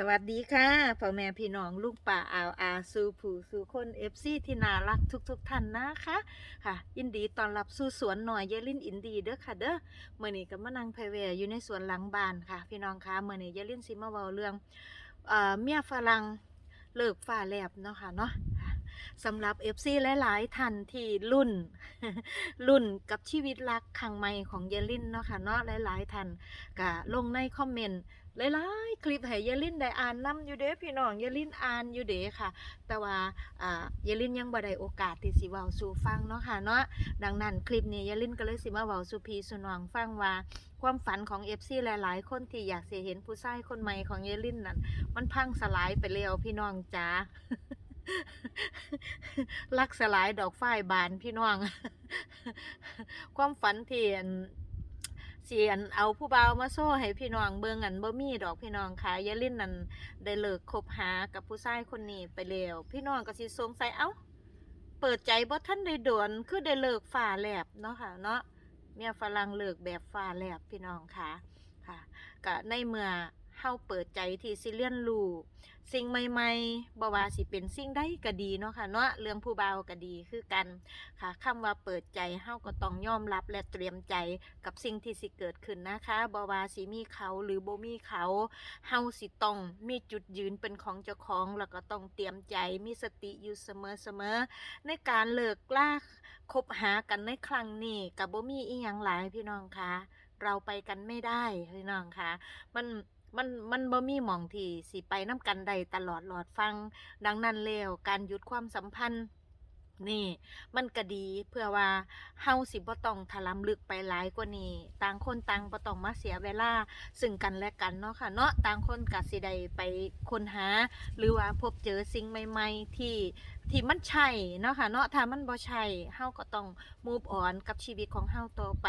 สวัสดีค่ะพ่อแม่พี่น้องลูกป่าอาวอาสู่ผู้สู่คนเอฟซีที่น่ารักทุกๆทท่านนะคะค่ะยินดีต้อนรับสู่สวนหน่อยเยลินอินดีเด้อค่ะเด้อเมื่อนี้ก็มานั่งไพเวอยู่ในสวนหลังบ้านค่ะ พี่น้องคะเมื่อนี้เยลินสิมาเวาเรื่องเอ่อเมียฝรั่งเลิกฝ่าแลบเนาะค่ะเนาะสำหรับ FC หลายๆท่านที่รุ่น รุ่นกับชีวิตรักครั้งใหม่ของเยลินเนาะค่ะเนาะหลายๆท่านก็ลงในคอมเมนต์ หลายๆคลิปให้ยายลินได้อ่านนํอยู่เด้พี่น้องยายลินอ่านอยู่เด้ค่ะ แต่ว่าอ่ายายลินยังบ่ได้โอกาสที่สิเว้าสู่ฟังเนาะค่ะเนาะดังนั้นคลิปนี้ยายลินก็เลยสิมาเว้าสู่พี่สู่น้องฟังว่าความฝันของ FC หลาย ๆ คนที่อยากสิเห็นผู้ชายคนใหม่ของยายลินนั่นมันพังสลายไปแล้วพี่น้องจ๋าลักสลายดอกฝ้ายบานพี่น้อง ความฝันที่ เสียนเอาผู้บ่าวมาโซ่ให้พี่น้องเบิ่งอันบ่มีดอกพี่น้องค่ะยายลินนั่นได้เลิกคบหากับผู้ชายคนนี้ไปแล้วพี่น้องก็สิสงสัยเอ้า เปิดใจบ่ทันได้โดนคือได้เลิกฝ่าแลบเนาะค่ะเนาะเมียฝรั่งเลิกแบบฝ่าแลบพี่น้องค่ะค่ะก็ในเมื่อเฮาเปิดใจที่สิเรียนรู้ สิ่งใหม่ๆบ่ว่าสิเป็นสิ่งใดก็ดีเนาะค่ะเนาะเรื่องผู้บ่าวก็ดีคือกันค่ะคำว่าเปิดใจเฮาก็ต้องยอมรับและเตรียมใจกับสิ่งที่สิเกิดขึ้นนะคะบว่าสิมีเขาหรือบ่มีเขาเฮาสิต้องมีจุดยืนเป็นของเจ้าของแล้วก็ต้องเตรียมใจมีสติอยู่เสมอๆในการเลิกลากคบหากันในครั้งนี้กับบ่มีอีหยังหลายพี่น้องคะเราไปกันไม่ได้พี่น้องคะมัน มันมันบ่มีหมองที่สิไปน้ำกันใดตลอดหลอดฟัง ดังนั้นแล้วการหยุดความสัมพันธ์นี่ มันก็ดีเพื่อว่าเฮาสิบ่ต้องถลำลึกไปหลายกว่านี้ ต่างคนต่างบ่ต้องมาเสียเวลา ซึ่งกันและกันเนาะค่ะ เนาะต่างคนก็สิได้ไปค้นหา หรือว่าพบเจอสิ่งใหม่ ๆ ที่ ที่มันใช่เนาะค่ะเนาะถ้ามันบ่ใช่เฮาก็ต้อง move on กับชีวิตของเฮาต่อไป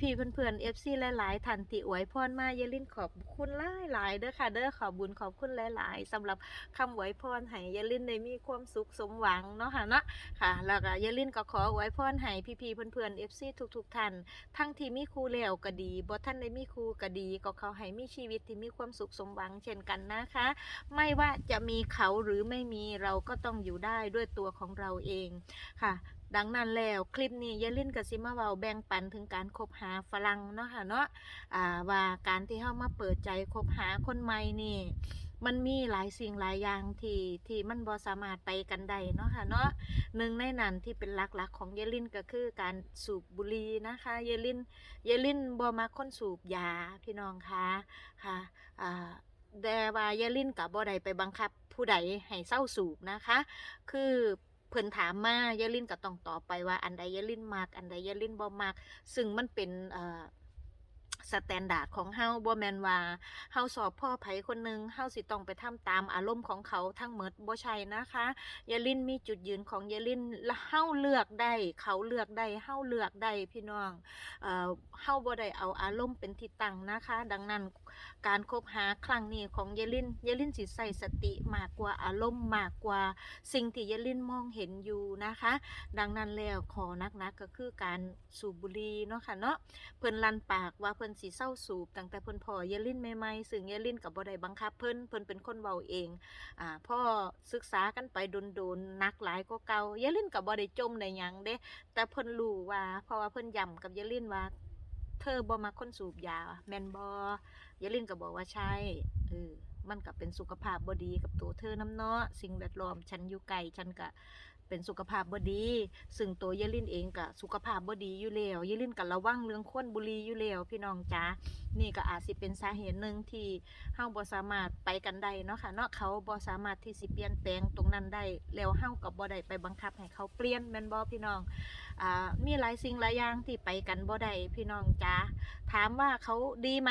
พี่ๆเพื่อนๆ FC หลายๆท่านที่อวยพรมาเยลินขอบคุณหลายๆเด้อค่ะเด้อขอบุญขอบคุณหลาย ๆสำหรับคำอวยพรให้เยลินได้มีความสุขสมหวังเนาะค่ะเนาะค่ะ แล้วก็อย่าลืมก็ขอไว้พรให้พี่ๆเพื่อนๆ FC ทุกๆท่านทั้งที่มีครูแล้วก็ดีบ่ท่านได้มีครูก็ดี ก็เขาให้มีชีวิตที่มีความสุขสมหวังเช่นกันนะคะ ไม่ว่าจะมีเขาหรือไม่มีเราก็ต้องอยู่ได้ด้วยตัวของเราเองค่ะ ดังนั้นแล้วคลิปนี้ยาลืมกับซิมาเวาแบ่งปันถึงการคบหาฝรั่งเนาะค่ะเนาะอ่าว่าการที่เฮามาเปิดใจคบหาคนใหม่นี่มันมีหลายสิ่งหลายอย่างที่ที่มันบ่สามารถไปกันได้เนาะค่ะเนาะหนึ่งในนั้นที่เป็นหลักๆของเยลินก็คือการสูบบุหรี่นะคะเยลินเยลินบ่มักคนสูบยาพี่น้องคะค่ะอ่าแต่ว่าเยลินกับบ่ได้ไปบังคับ ผู้ใดให้เศร้าสูบนะคะ คือเพิ่นถามมาเยลินก็ต้องตอบไปว่าอันใดเยลินมักอันใดเยลินบ่มักซึ่งมันเป็นเอ่อสแตนดาร์ดของเฮาบ่แม่นว่าเฮาสอบพ่อไผคนหนึงเฮาสิต้องไปทำตามอารมณ์ของเขาทั้งหมดบ่ใช่นะคะยายลินมีจุดยืนของยายลินและเฮาเลือกได้ เขาเลือกได้เฮาเลือกได้พี่น้องเอ่อเฮาบ่ได้เอาอารมณ์เป็นที่ตั้งนะคะ ดังนั้น การคบหาครั้งนี้ของยายลินยายลินสิใส่สติมากกว่าอารมณ์มากกว่า สิ่งที่ยายลินมองเห็นอยู่นะคะ ดังนั้นแล้วขอนักๆก็คือการสูบบุหรี่เนาะค่ะเนาะเพิ่นลันปากว่าเพิ่นสิเศร้าสูบตั้งแต่เพิ่นพอยายลินใหม่ๆซึ่งยายลินก็บ่ได้บังคับเพิ่นเพิ่นเป็นคนเว้าเองอ่าพ่อศึกษากันไปโดนๆนักหลายก็เก่ายายลินกับบ่ได้จมในหยังเด้แต่เพิ่นรู้ว่าเพราะว่าเพิ่นย้ำกับยายลินว่า ธอบ่มาคนสูบยาแมนบอย่ายลินก็บอกว่าใช่เออมันก็เป็นสุขภาพบอดีกับตัวเธอน้ำเนาะสิ่งแวดล้อมฉันอยู่ไกลฉันก็ เป็นสุขภาพบดี ซึ่งตัวยายลินเองก็สุขภาพบดีอยู่แล้วยายลินก็ระวังเรื่องควนบุรีอยู่แล้วพี่น้องจ๋านี่ก็อาจสิเป็นสาเหตุหนึ่งที่เฮาบ่สามารถไปกันได้เนาะค่ะเนาะเขาบ่สามารถที่สิเปลี่ยนแปลงตรงนั้นได้แล้วเฮาก็บ่ได้ไปบังคับให้เขาเปลี่ยนแม่นบ่พี่น้องอ่ามีหลายสิ่งหลายอย่างที่ไปกันบ่ได้พี่น้องจ๋าถามว่าเขาดีไหม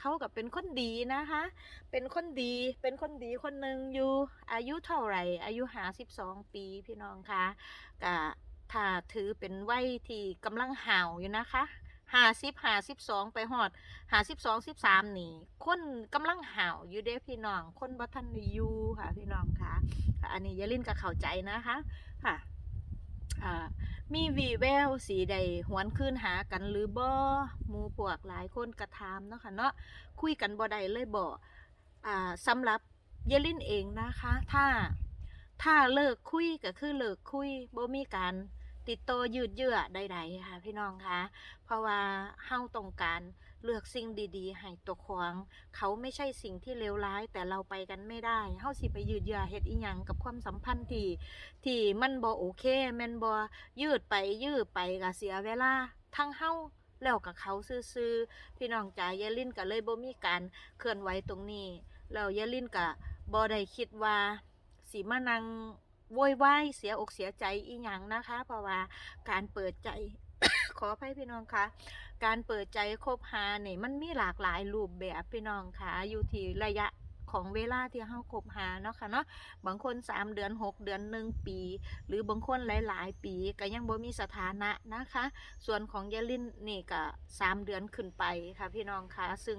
เขาก็เป็นคนดีนะคะ เป็นคนดี เป็นคนดีคนหนึ่งอยู่ อายุเท่าไหร่ อายุ52ปีพี่น้องคะก็ถ้าถือเป็นวัยที่กำลังห่าวอยู่นะคะ50 52ไปฮอดหาสิบสองสิบสามนี่คนกำลังห่าวอยู่เด้พี่น้อง คนบัทันยูค่ะพี่น้องค่ะค่ะอันนี้อยาลินก็เข้าใจนะคะ ค่ะ มีวีแววสีใดหวนคืนหากันหรือบ่หมูพวกหลายคนกระทามเนาะค่ะเนาะคุยกันบ่ได้เลยบ่อ่าสำหรับเยลินเองนะคะ ถ้าถ้าเลิกคุยก็คือเลิกคุยบ่มีการ ติดโตยืดเยื้อใดๆค่ะพี่น้องคะเพราะว่าเฮ้าต้องการเลือกสิ่งดีๆให้ตัวขวงเขาไม่ใช่สิ่งที่เลวร้าย แต่เราไปกันไม่ได้เฮ้าสิไปยืดเยื้อเฮ็ดอีหยังกับความสัมพันธ์ที่ที่มันบ่โอเคแมนบ่ยืดไปยืดไปก็เสียเวลาทั้งเฮ้าแล้วกับเขาซื่อๆพี่น้องจ๋าเยลินก็เลยบ่มีการเคลื่อนไหวตรงนี้แล้วยายลินก็บ่ได้คิดว่าสิมานั่ง โวยวายเสียอกเสียใจอีหยังนะคะ เพราะว่าการเปิดใจ ขออภัยพี่น้องคะการเปิดใจคบหาเนี่ยมันมีหลากหลายรูปแบบพี่น้องคะอยู่ที่ระยะของเวลาที่เฮาคบหาเนาะค่ะเนาะบางคน 3 เดือน 6 เดือน 1 ปี หรือบางคนหลาย ๆ ปีก็ยังบ่มีสถานะนะคะ ส่วนของยาลินนี่ก็3เดือนขึ้นไปค่ะพี่น้องคะซึ่ง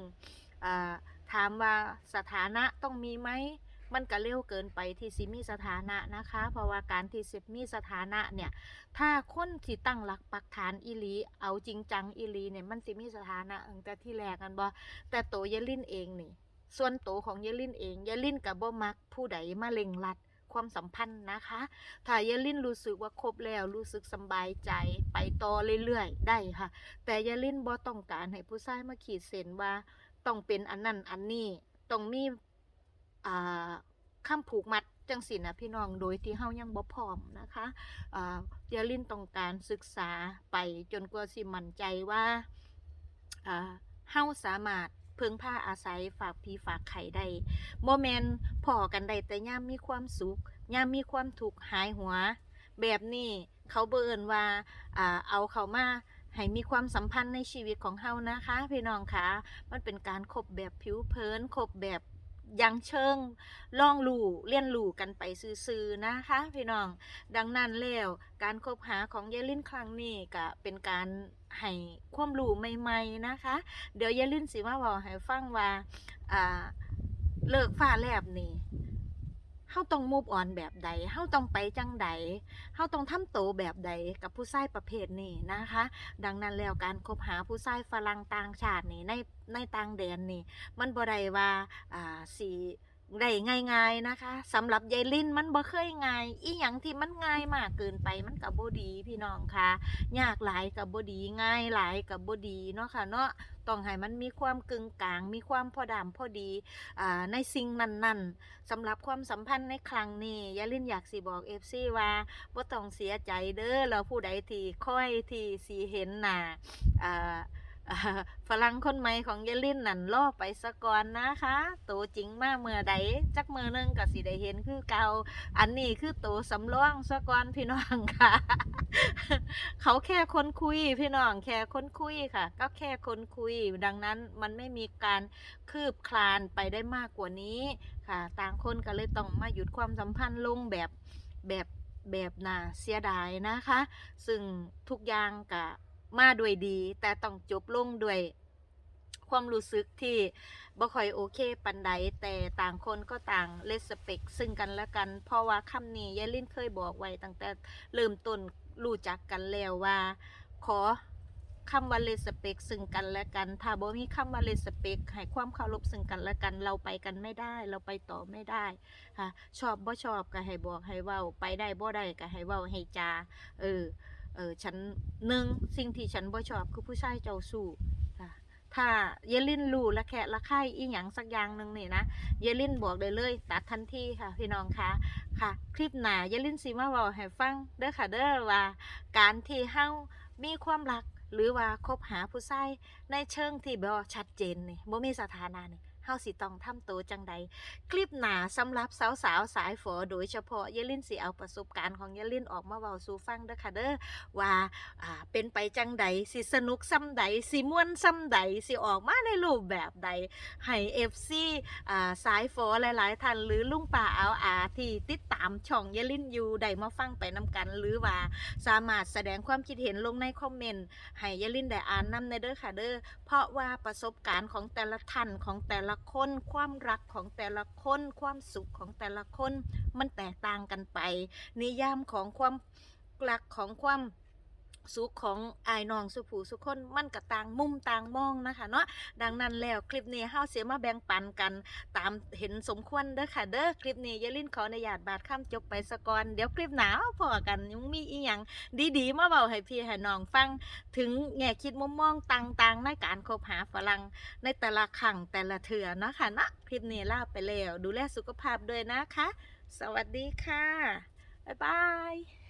ถามว่าสถานะต้องมีไหม มันก็เร็วเกินไปที่สิมีสถานะนะคะ เพราะว่าการที่สิมีสถานะเนี่ย ถ้าคนที่ตั้งหลักปักฐานอีลีเอาจริงจังอีลีเนี่ยมันสิมีสถานะตั้งแต่ที่แรกกันบ่แต่โตยลินเองนี่ ส่วนโตของยายลินเองยายลินกับบ่มักผู้ใดมาเล็งลัดความสัมพันธ์นะคะ ถ้ายายลินรู้สึกว่าครบแล้วรู้สึกสบายใจไปต่อเรื่อยๆ ได้ค่ะ แต่ยายลินบ่ต้องการให้ผู้ชายมาขีดเส้นว่า ต้องเป็นอันนั้นอันนี้ ต้องมี อ่าคำผูกมัดจังสินะพี่น้องโดยที่เฮายังบ่พร้อมนะคะอ่าเดียลินต้องการศึกษาไปจนกว่าสิมั่นใจว่าเฮาสามารถพึ่งพาอาศัยฝากพีฝากไข่ได้โมเมนพอกันได้แต่ย่ามมีความสุขย่ามมีความถูกหายหัว แบบนี้เขาเบิ่นว่าอ่าเอาเขามาให้มีความสัมพันธ์ในชีวิตของเฮานะคะ พี่น้องคะมันเป็นการคบแบบผิวเผินคบแบบ ยังเชิงล่องลู่เลี่ยนลู่กันไปซื่อๆนะคะ พี่น้องดังนั้นแล้วการคบหาของยายลินครั้งนี้ก็เป็นการให้ความรู้ใหม่ๆนะคะ เดี๋ยวยายลินสิมาบอกให้ฟังว่าเลิกฟ้าแลบนี่าต้องมูฟออนแบบใดเฮาต้องไปจังใดเฮาต้องทำโตวแบบใดกับผู้ชายประเภทนี้นะคะ ดังนั้นแล้วการคบหาผู้ชายฝรั่งต่างชาตินี่ในในต่างแดนนี่ มันบ่ได้ว่าอ่าสี ได้ง่าย ๆนะคะสำหรับยายลินมันบ่เคยง่าย อีหยังที่มันง่ายมากเกินไปมันก็บ่ดีพี่น้องค่ะยากหลายก็บ่ดีง่ายหลายก็บ่ดีเนาะค่ะเนาะต้องให้มันมีความกึ่งกลาง มีความพอดำพอดีอ่าในสิ่งนั้นๆสำหรับความสัมพันธ์ในครั้งนี้ยายลินอยากสิบอก FC ว่าบ่ต้องเสียใจเด้อแล้วผู้ใดที่ค่อยที่สีเห็นหน้าอ่าอ่า ฝรั่งคนใหม่ของเยลินนั่นรอไปสะก่อนนะคะโตจริงมาเมื่อใดจักมือนึงก็สิได้เห็นคือเก่าอันนี้คือโตสำรองสะก่อนพี่น้องค่ะ เขาแค่คนคุยพี่น้องแค่คนคุยค่ะ ก็แค่คนคุย ดังนั้นมันไม่มีการคืบคลานไปได้มากกว่านี้ค่ะ ต่างคนก็เลยต้องมาหยุดความสัมพันธ์ลงแบบแบบแบบน่าเสียดายนะคะ ซึ่งทุกอย่างก็ มาด้วยดี แต่ต้องจบลงด้วยความรู้สึกที่บ่ค่อยโอเคปันใดแต่ต่างคนก็ต่างเลสเปกซึ่งกันและกัน เพราะว่าคำนี้ยายลินเคยบอกไว้ตั้งแต่เริ่มต้นรู้จักกันแล้วว่า ขอคำว่าเลสเปกซึ่งกันและกัน ถ้าบ่มีคำว่าเลสเปกให้ความเคารพซึ่งกันและกัน เราไปกันไม่ได้ เราไปต่อไม่ได้ค่ะชอบบ่ชอบก็ให้บอกให้เว้าไปได้บ่ได้ก็ให้เว้าให้จาเออ เออฉันหนึ่งสิ่งที่ฉันบ่ชอบคือผู้ชายเจ้าสู้ค่ะถ้าเยลินรู้ละแคะละค่อีหยังสักอย่างหนึ่งนี่นะเยลินบอกได้เลย ตัดทันทีค่ะพี่น้องคะค่ะ คลิปหนาเยลินสิมาบอกให้ฟังเด้อค่ะเด้อว่า การที่เฮามีความรักหรือว่าคบหาผู้ชายในเชิงที่บ่ชัดเจนนี่บ่มีสถานะนี่ เฮาสิต้องทำตัวจังใดคลิปหนาสำหรับสาวๆสายฝอโดยเฉพาะเยลินสิเอาประสบการณ์ของเยลินออกมาเว้าสู่ฟังเด้อค่ะเด้อว่าอ่าเป็นไปจังใดสิสนุกซ้ำใดสิม่วนซ้ำใดสิออกมาในรูปแบบใดให้ FC อ่าสายฝอหลาย ๆท่านหรือลุงป่าเอาอาที่ติดตามช่องเยลินอยู่ได้มาฟังไปนำกันหรือว่าสามารถแสดงความคิดเห็นลงในคอมเมนต์ให้เยลินได้อ่านนำในเด้อค่ะเด้อเพราะว่าประสบการณ์ของแต่ละท่านของแต่ละคน ความรักของแต่ละคน ความสุขของแต่ละคน มันแตกต่างกันไป นิยามของความรักของความ สุขของอายน้องสุผูสุขคนมันก็ต่างมุมต่างมองนะคะเนาะดังนั้นแล้วคลิปนี้เฮาเสียมาแบ่งปันกัน ตามเห็นสมควรเด้อค่ะเด้อคลิปนี้ยาลืมขออนุญาตบาดข้ามจบไปสะก่อนเดี๋ยวคลิปหน้าพอกันยังมีอีหยังดีๆ มาเบาให้พี่ให้น้องฟัง ถึงแง่คิดมุมมองต่างๆ ในการคบหาฝรั่งในแต่ละครั้งแต่ละเถื่อเนาะค่ะเนาะคลิปนี้ลาไปแล้ว ดูแลสุขภาพด้วยนะคะ สวัสดีค่ะบ๊ายบาย